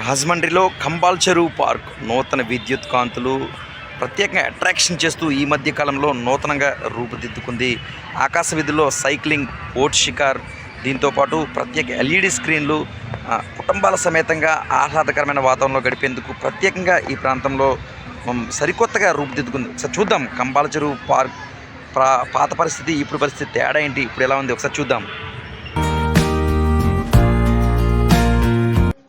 రాజమండ్రిలో కంబాల్ చెరువు పార్క్ నూతన విద్యుత్ కాంతులు ప్రత్యేకంగా అట్రాక్షన్ చేస్తూ ఈ మధ్య కాలంలో నూతనంగా రూపుదిద్దుకుంది. ఆకాశ విధుల్లో సైక్లింగ్ ఓట్ షికార్ దీంతోపాటు ప్రత్యేక ఎల్ఈడి స్క్రీన్లు కుటుంబాల సమేతంగా ఆహ్లాదకరమైన వాతావరణంలో గడిపేందుకు ప్రత్యేకంగా ఈ ప్రాంతంలో సరికొత్తగా రూపుదిద్దుకుంది. ఒకసారి చూద్దాం కంబాల చెరువు పార్క్ పాత పరిస్థితి ఇప్పుడు పరిస్థితి తేడా ఏంటి ఇప్పుడు ఎలా ఉంది? ఒకసారి చూద్దాం.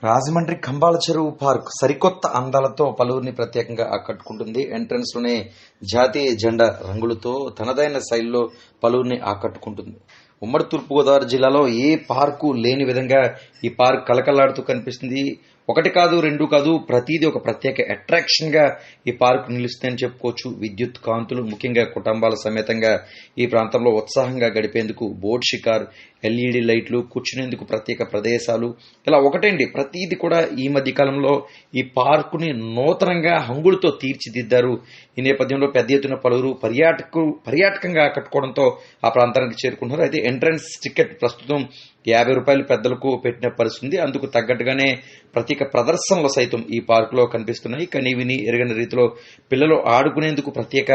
రాజమండ్రి కంబాల చెరువు పార్క్ సరికొత్త అందాలతో పలువురిని ప్రత్యేకంగా ఆకట్టుకుంటుంది. ఎంట్రన్స్లోనే జాతీయ జెండా రంగులతో తనదైన శైలిలో పలువురిని ఆకట్టుకుంటుంది. ఉమ్మడి తూర్పుగోదావరి జిల్లాలో ఏ పార్కు లేని విధంగా ఈ పార్క్ కలకలాడుతూ కనిపిస్తుంది. ఒకటి కాదు రెండు కాదు ప్రతిదీ ఒక ప్రత్యేక అట్రాక్షన్గా ఈ పార్క్ నిలుస్తుందని చెప్పుకోవచ్చు. విద్యుత్ కాంతులు ముఖ్యంగా కుటుంబాల సమేతంగా ఈ ప్రాంతంలో ఉత్సాహంగా గడిపేందుకు బోట్ షికార్ ఎల్ఈడి లైట్లు కూర్చునేందుకు ప్రత్యేక ప్రదేశాలు. ఇలా ఒకటండి ప్రతిదీ కూడా ఈ మధ్య కాలంలో ఈ పార్కుని నూతనంగా హంగులతో తీర్చిదిద్దారు. ఈ నేపథ్యంలో పెద్ద ఎత్తున పలువురు పర్యాటకు పర్యాటకంగా ఆకట్టుకోవడంతో ఆ ప్రాంతానికి చేరుకుంటున్నారు అయితే ఎంట్రన్స్ టికెట్ ప్రస్తుతం యాభై రూపాయలు పెద్దలకు పెట్టిన పరిస్థితి అందుకు తగ్గట్టుగానే ప్రత్యేక ప్రదర్శనలు సైతం ఈ పార్కులో కనిపిస్తున్నాయి. కనీవిని ఎరగని రీతిలో పిల్లలు ఆడుకునేందుకు ప్రత్యేక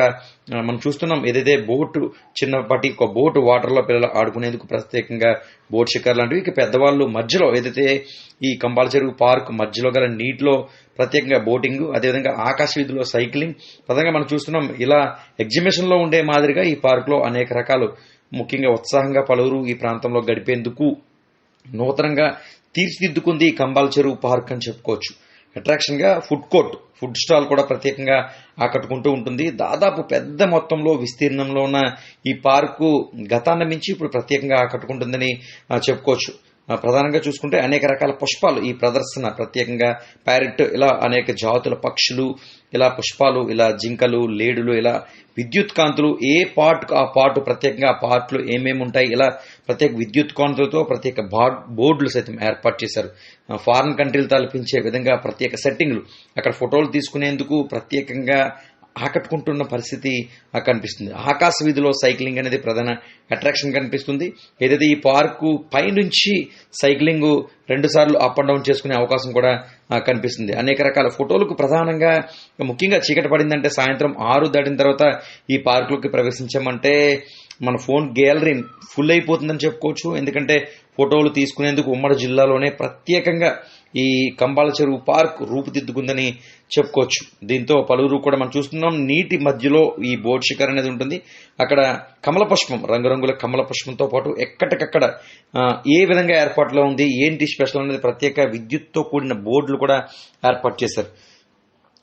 మనం చూస్తున్నాం ఏదైతే బోటు చిన్నపాటి ఒక బోటు వాటర్లో పిల్లలు ఆడుకునేందుకు ప్రత్యేకంగా బోట్ షికార్ లాంటివి ఇక పెద్దవాళ్ళు మధ్యలో ఏదైతే ఈ కంబాల చెరువు పార్క్ మధ్యలో గల నీటిలో ప్రత్యేకంగా బోటింగ్ అదేవిధంగా ఆకాశ వీధిలో సైక్లింగ్ ప్రధానంగా మనం చూస్తున్నాం ఇలా ఎగ్జిబిషన్లో ఉండే మాదిరిగా ఈ పార్క్లో అనేక రకాలు ముఖ్యంగా ఉత్సాహంగా పలువురు ఈ ప్రాంతంలో గడిపేందుకు నూతనంగా తీర్చిదిద్దుకుంది కంబాల్ చెరువు పార్క్ అని చెప్పుకోవచ్చు. అట్రాక్షన్గా ఫుడ్ కోర్ట్ ఫుడ్ స్టాల్ కూడా ప్రత్యేకంగా ఆకట్టుకుంటూ ఉంటుంది. దాదాపు పెద్ద మొత్తంలో విస్తీర్ణంలో ఉన్న ఈ పార్కు గతాన్ని మించి ఇప్పుడు ప్రత్యేకంగా ఆకట్టుకుంటుందని చెప్పుకోవచ్చు. ప్రధానంగా చూసుకుంటే అనేక రకాల పుష్పాలు ఈ ప్రదర్శన ప్రత్యేకంగా ప్యారెట్ ఇలా అనేక జాతుల పక్షులు ఇలా పుష్పాలు ఇలా జింకలు లేడులు ఇలా విద్యుత్ కాంతులు ఏ పార్ట్ ఆ పార్ట్ ప్రత్యేకంగా ఆ పార్ట్లు ఏమేమి ఉంటాయి ఇలా ప్రత్యేక విద్యుత్ కాంతులతో ప్రత్యేక బా- బోర్డులు సైతం ఏర్పాటు చేశారు. ఫారిన్ కంట్రీలు తలపించే విధంగా ప్రత్యేక సెట్టింగ్లు. అక్కడ ఫోటోలు తీసుకునేందుకు ప్రత్యేకంగా ఆకట్టుకుంటున్న పరిస్థితి కనిపిస్తుంది. ఆకాశ వీధిలో సైక్లింగ్ అనేది ప్రధాన అట్రాక్షన్ కనిపిస్తుంది. ఏదైతే ఈ పార్కు పైనుంచి సైక్లింగ్ రెండు సార్లు అప్ అండ్ డౌన్ చేసుకునే అవకాశం కూడా కనిపిస్తుంది. అనేక రకాల ఫోటోలకు ప్రధానంగా ముఖ్యంగా చీకటి పడిందంటే సాయంత్రం ఆరు దాటిన తర్వాత ఈ పార్కులోకి ప్రవేశించామంటే మన ఫోన్ గ్యాలరీ ఫుల్ అయిపోతుందని చెప్పుకోవచ్చు. ఎందుకంటే ఫోటోలు తీసుకునేందుకు ఉమ్మడి జిల్లాలోనే ప్రత్యేకంగా ఈ కంబాల చెరువు పార్క్ రూపుదిద్దుకుందని చెప్పుకోవచ్చు. దీంతో పలువురు కూడా మనం చూస్తున్నాం. నీటి మధ్యలో ఈ బోట్ షికార్ అనేది ఉంటుంది. అక్కడ కమల పుష్పం రంగురంగుల కమల పుష్పంతో పాటు ఎక్కడికక్కడ ఏ విధంగా ఏర్పాటులో ఉంది ఏంటి స్పెషల్ అనేది ప్రత్యేక విద్యుత్తో కూడిన బోర్డులు కూడా ఏర్పాటు చేశారు.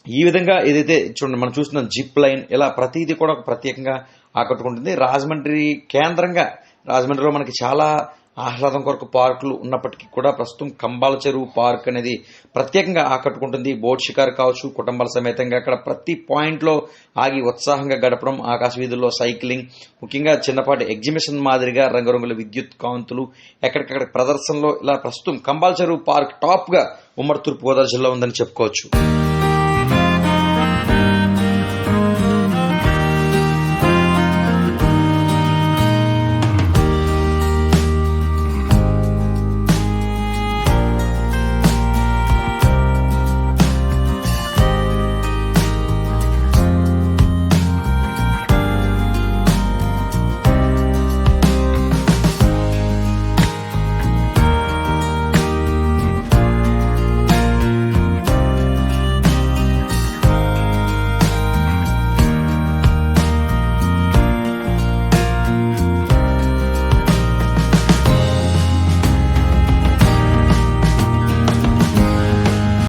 ఈ విధంగా ఏదైతే చూడండి మనం చూస్తున్నాం జిప్ లైన్ ఇలా ప్రతిదీ కూడా ఒక ప్రత్యేకంగా ఆకట్టుకుంటుంది. రాజమండ్రి కేంద్రంగా రాజమండ్రిలో మనకి చాలా ఆహ్లాదం కొరకు పార్కులు ఉన్నప్పటికీ కూడా ప్రస్తుతం కంబాల చెరువు పార్క్ అనేది ప్రత్యేకంగా ఆకట్టుకుంటుంది. బోట్ షికారు కావచ్చు కుటుంబాల సమేతంగా అక్కడ ప్రతి పాయింట్లో ఆగి ఉత్సాహంగా గడపడం ఆకాశ వీధుల్లో సైక్లింగ్ ముఖ్యంగా చిన్నపాటి ఎగ్జిబిషన్ మాదిరిగా రంగురంగుల విద్యుత్ కాంతులు ఎక్కడికక్కడ ప్రదర్శనలో ఇలా ప్రస్తుతం కంబాల చెరువు పార్క్ టాప్గా ఉమ్మడి తూర్పు గోదావరి జిల్లా ఉందని చెప్పుకోవచ్చు.